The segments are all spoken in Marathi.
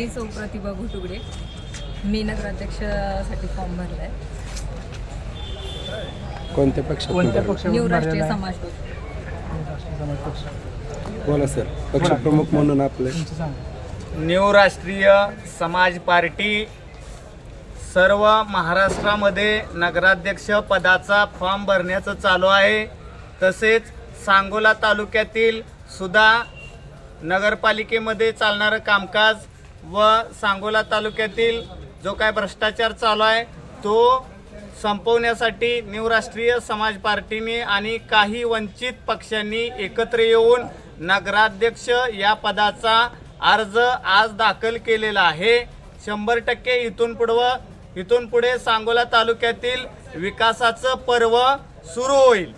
मी सौ प्रतिभा घुटुगडे मी नगराध्यक्षासाठी फॉर्म भरला आहे कोणत्या कोणत्या न्यू राष्ट्रीय? समाज पक्ष. राष्ट्रीय समाज पक्ष. बोला सर पक्षप्रमुख म्हणून आपले. न्यू राष्ट्रीय समाज पार्टी सर्व महाराष्ट्रामध्ये नगराध्यक्ष पदाचा फॉर्म भरण्याचं चालू आहे तसेच सांगोला तालुक्यातील सुद्धा नगरपालिकेमध्ये चालणारं कामकाज व सांगोला तालुक्यातील जो काय भ्रष्टाचार चालू आहे तो संपवण्यासाठी न्यू राष्ट्रीय समाज पार्टीने आणि काही वंचित पक्षांनी एकत्र येऊन नगराध्यक्ष या पदाचा अर्ज आज दाखल केलेला आहे. शंभर टक्के इथून पुढवं इथून पुढे सांगोला तालुक्यातील विकासाचं पर्व सुरू होईल.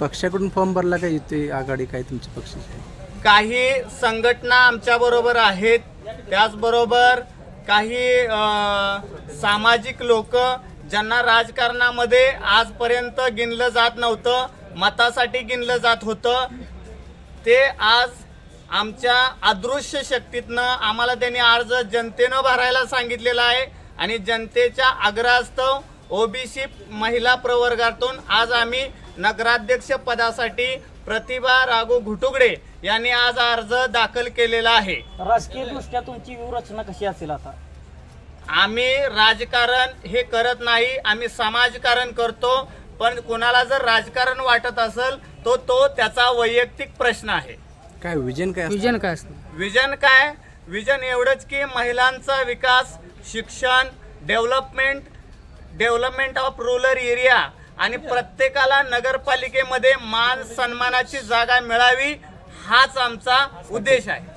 पक्षाकडून फॉर्म भरला का इथे आघाडी काय तुमच्या पक्षाची? काही संघटना आमच्याबरोबर आहेत. त्याचबरोबर काही सामाजिक लोक ज्यांना राजकारणामध्ये आजपर्यंत गिनलं जात नव्हतं मतासाठी गिनलं जात होतं. ते आज आमच्या अदृश्य शक्तीतनं आम्हाला त्यांनी अर्ज जनतेनं भरायला सांगितलेला आहे आणि जनतेच्या आग्रहास्तव ओबीसी महिला प्रवर्गातून आज आम्ही नगराध्यक्ष पदासाठी प्रतिभा राघू घुटुगडे यांनी आज अर्ज दाखल केलेला आहे. राजकीय दृष्ट्या तुमची व्यूहरचना कशी असेल आता? आम्ही राजकारण हे करत नाही आम्ही समाजकारण करतो पण कोणाला जर राजकारण वाटत असेल तो तो त्याचा वैयक्तिक प्रश्न आहे. काय विजन काय असतं? विजन काय असतं? विजन काय? विजन एवढंच की महिलांचा विकास शिक्षण development development of rural area आणि प्रत्येकाला नगरपालिकेमध्ये मान सन्मानाची जागा मिळावी हाच आमचा उद्देश आहे.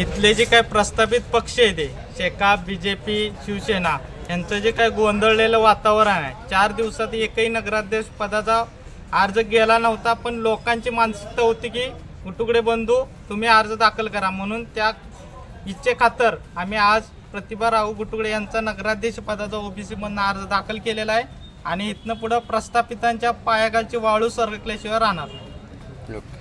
इथले जे काय प्रस्थापित पक्ष आहे ते Shekap B J P Shiv Sena यांचं जे काय गोंधळलेलं वातावरण आहे चार दिवसात एकही नगराध्यक्ष पदाचा अर्ज गेला नव्हता पण लोकांची मानसिकता होती की उटुकडे बंधू तुम्ही अर्ज दाखल करा. म्हणून त्या इच्छे खातर आम्ही आज प्रतिभा राहू गुटुकडे यांचा नगराध्यक्ष पदाचा ओबीसी मधनं अर्ज दाखल केलेला आहे. आणि इथनं पुढं प्रस्थापितांच्या पायाखालची वाळू सरकल्याशिवाय राहणार नाही. ओके